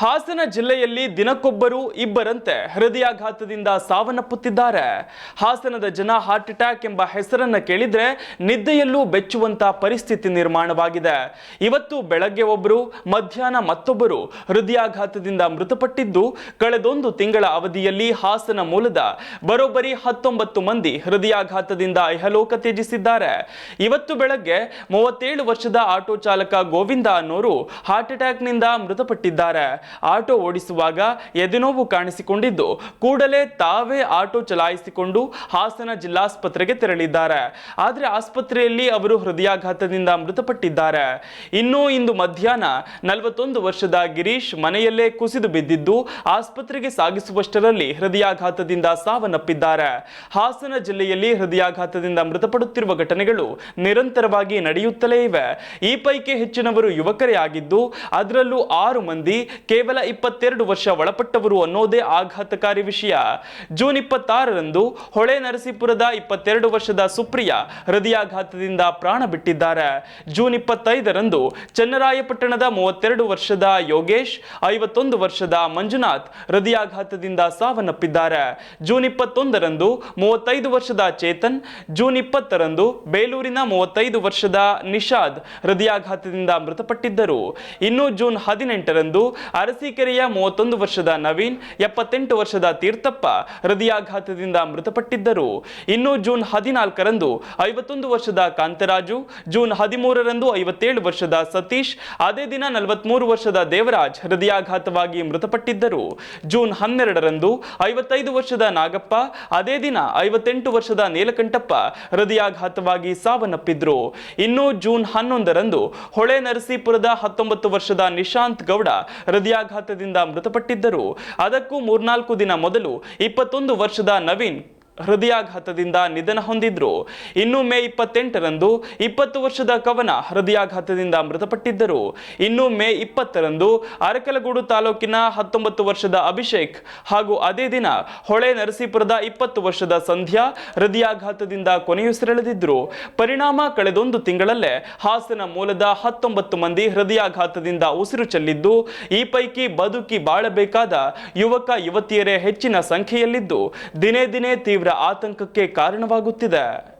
ಹಾಸನ ಜಿಲ್ಲೆಯಲ್ಲಿ ದಿನಕ್ಕೊಬ್ಬರು ಇಬ್ಬರಂತೆ ಹೃದಯಾಘಾತದಿಂದ ಸಾವನ್ನಪ್ಪುತ್ತಿದ್ದಾರೆ. ಹಾಸನದ ಜನ ಹಾರ್ಟ್ ಅಟ್ಯಾಕ್ ಎಂಬ ಹೆಸರನ್ನ ಕೇಳಿದ್ರೆ ನಿದ್ದೆಯಲ್ಲೂ ಬೆಚ್ಚುವಂತ ಪರಿಸ್ಥಿತಿ ನಿರ್ಮಾಣವಾಗಿದೆ. ಇವತ್ತು ಬೆಳಗ್ಗೆ ಒಬ್ಬರು ಮಧ್ಯಾಹ್ನ ಮತ್ತೊಬ್ಬರು ಹೃದಯಾಘಾತದಿಂದ ಮೃತಪಟ್ಟಿದ್ದು, ಕಳೆದೊಂದು ತಿಂಗಳ ಅವಧಿಯಲ್ಲಿ ಹಾಸನ ಮೂಲದ ಬರೋಬ್ಬರಿ ಹತ್ತೊಂಬತ್ತು ಮಂದಿ ಹೃದಯಾಘಾತದಿಂದ ಇಹಲೋಕ ತ್ಯಜಿಸಿದ್ದಾರೆ. ಇವತ್ತು ಬೆಳಗ್ಗೆ ಮೂವತ್ತೇಳು ವರ್ಷದ ಆಟೋ ಚಾಲಕ ಗೋವಿಂದ ಅನ್ನೋರು ಹಾರ್ಟ್ ಅಟ್ಯಾಕ್ನಿಂದ ಮೃತಪಟ್ಟಿದ್ದಾರೆ. ಆಟೋ ಓಡಿಸುವಾಗ ಎದೆನೋವು ಕಾಣಿಸಿಕೊಂಡಿದ್ದು. ಕೂಡಲೇ ತಾವೇ ಆಟೋ ಚಲಾಯಿಸಿಕೊಂಡು ಹಾಸನ ಜಿಲ್ಲಾಸ್ಪತ್ರೆಗೆ ತೆರಳಿದ್ದಾರೆ. ಆದರೆ ಆಸ್ಪತ್ರೆಯಲ್ಲಿ ಅವರು ಹೃದಯಾಘಾತದಿಂದ ಮೃತಪಟ್ಟಿದ್ದಾರೆ. ಇನ್ನು ಇಂದು ಮಧ್ಯಾಹ್ನ ನಲವತ್ತೊಂದು ವರ್ಷದ ಗಿರೀಶ್ ಮನೆಯಲ್ಲೇ ಕುಸಿದು ಬಿದ್ದಿದ್ದು, ಆಸ್ಪತ್ರೆಗೆ ಸಾಗಿಸುವಷ್ಟರಲ್ಲಿ ಹೃದಯಾಘಾತದಿಂದ ಸಾವನ್ನಪ್ಪಿದ್ದಾರೆ. ಹಾಸನ ಜಿಲ್ಲೆಯಲ್ಲಿ ಹೃದಯಾಘಾತದಿಂದ ಮೃತಪಡುತ್ತಿರುವ ಘಟನೆಗಳು ನಿರಂತರವಾಗಿ ನಡೆಯುತ್ತಲೇ ಇವೆ. ಈ ಪೈಕಿ ಹೆಚ್ಚಿನವರು ಯುವಕರೇ ಆಗಿದ್ದು, ಅದರಲ್ಲೂ ಆರು ಮಂದಿ ಕೇವಲ ಇಪ್ಪತ್ತೆರಡು ವರ್ಷ ಒಳಪಟ್ಟವರು ಅನ್ನೋದೇ ಆಘಾತಕಾರಿ ವಿಷಯ. ಜೂನ್ ಇಪ್ಪತ್ತಾರರಂದು ಹೊಳೆ ನರಸೀಪುರದ ಇಪ್ಪತ್ತೆರಡು ವರ್ಷದ ಸುಪ್ರಿಯ ಹೃದಯಾಘಾತದಿಂದ ಪ್ರಾಣ ಬಿಟ್ಟಿದ್ದಾರೆ. ಜೂನ್ ಇಪ್ಪತ್ತೈದರಂದು ಚನ್ನರಾಯಪಟ್ಟಣದ ಮೂವತ್ತೆರಡು ವರ್ಷದ ಯೋಗೇಶ್, ಐವತ್ತೊಂದು ವರ್ಷದ ಮಂಜುನಾಥ್ ಹೃದಯಾಘಾತದಿಂದ ಸಾವನ್ನಪ್ಪಿದ್ದಾರೆ. ಜೂನ್ ಇಪ್ಪತ್ತೊಂದರಂದು ಮೂವತ್ತೈದು ವರ್ಷದ ಚೇತನ್, ಜೂನ್ ಇಪ್ಪತ್ತರಂದು ಬೇಲೂರಿನ ಮೂವತ್ತೈದು ವರ್ಷದ ನಿಷಾದ್ ಹೃದಯಾಘಾತದಿಂದ ಮೃತಪಟ್ಟಿದ್ದರು. ಇನ್ನು ಜೂನ್ ಹದಿನೆಂಟರಂದು ಅರಸೀಕೆರೆಯ ಮೂವತ್ತೊಂದು ವರ್ಷದ ನವೀನ್, ಎಪ್ಪತ್ತೆಂಟು ವರ್ಷದ ತೀರ್ಥಪ್ಪ ಹೃದಯಾಘಾತದಿಂದ ಮೃತಪಟ್ಟಿದ್ದರು. ಇನ್ನು ಜೂನ್ ಹದಿನಾಲ್ಕರಂದು ಐವತ್ತೊಂದು ವರ್ಷದ ಕಾಂತರಾಜು, ಜೂನ್ ಹದಿಮೂರರಂದು ಐವತ್ತೇಳು ವರ್ಷದ ಸತೀಶ್, ಅದೇ ದಿನ ನಲವತ್ಮೂರು ವರ್ಷದ ದೇವರಾಜ್ ಹೃದಯಾಘಾತವಾಗಿ ಮೃತಪಟ್ಟಿದ್ದರು. ಜೂನ್ ಹನ್ನೆರಡರಂದು ಐವತ್ತೈದು ವರ್ಷದ ನಾಗಪ್ಪ, ಅದೇ ದಿನ ಐವತ್ತೆಂಟು ವರ್ಷದ ನೀಲಕಂಠಪ್ಪ ಹೃದಯಾಘಾತವಾಗಿ ಸಾವನ್ನಪ್ಪಿದ್ರು. ಇನ್ನು ಜೂನ್ ಹನ್ನೊಂದರಂದು ಹೊಳೆ ನರಸೀಪುರದ ಹತ್ತೊಂಬತ್ತು ವರ್ಷದ ನಿಶಾಂತ್ ಗೌಡ ಹೃದಯಾಘಾತದಿಂದ ಮೃತಪಟ್ಟಿದ್ದರು. ಅದಕ್ಕೂ ಮೂರ್ನಾಲ್ಕು ದಿನ ಮೊದಲು ಇಪ್ಪತ್ತೊಂದು ವರ್ಷದ ನವೀನ್ ಹೃದಯಾಘಾತದಿಂದ ನಿಧನ ಹೊಂದಿದ್ರು. ಇನ್ನು ಮೇ ಇಪ್ಪತ್ತೆಂಟರಂದು ಇಪ್ಪತ್ತು ವರ್ಷದ ಕವನ ಹೃದಯಾಘಾತದಿಂದ ಮೃತಪಟ್ಟಿದ್ದರು. ಇನ್ನು ಮೇ ಇಪ್ಪತ್ತರಂದು ಅರಕಲಗೂಡು ತಾಲೂಕಿನ ಹತ್ತೊಂಬತ್ತು ವರ್ಷದ ಅಭಿಷೇಕ್ ಹಾಗೂ ಅದೇ ದಿನ ಹೊಳೆ ನರಸೀಪುರದ ಇಪ್ಪತ್ತು ವರ್ಷದ ಸಂಧ್ಯಾ ಹೃದಯಾಘಾತದಿಂದ ಕೊನೆಯುಸಿರೆಳೆದಿದ್ರು ಪರಿಣಾಮ ಕಳೆದೊಂದು ತಿಂಗಳಲ್ಲೇ ಹಾಸನ ಮೂಲದ ಹತ್ತೊಂಬತ್ತು ಮಂದಿ ಹೃದಯಾಘಾತದಿಂದ ಉಸಿರು ಚೆಲ್ಲಿದ್ದು, ಈ ಪೈಕಿ ಬದುಕಿ ಬಾಳಬೇಕಾದ ಯುವಕ ಯುವತಿಯರೇ ಹೆಚ್ಚಿನ ಸಂಖ್ಯೆಯಲ್ಲಿದ್ದು. ದಿನೇ ದಿನೇ ಆತಂಕಕ್ಕೆ ಕಾರಣವಾಗುತ್ತಿದೆ.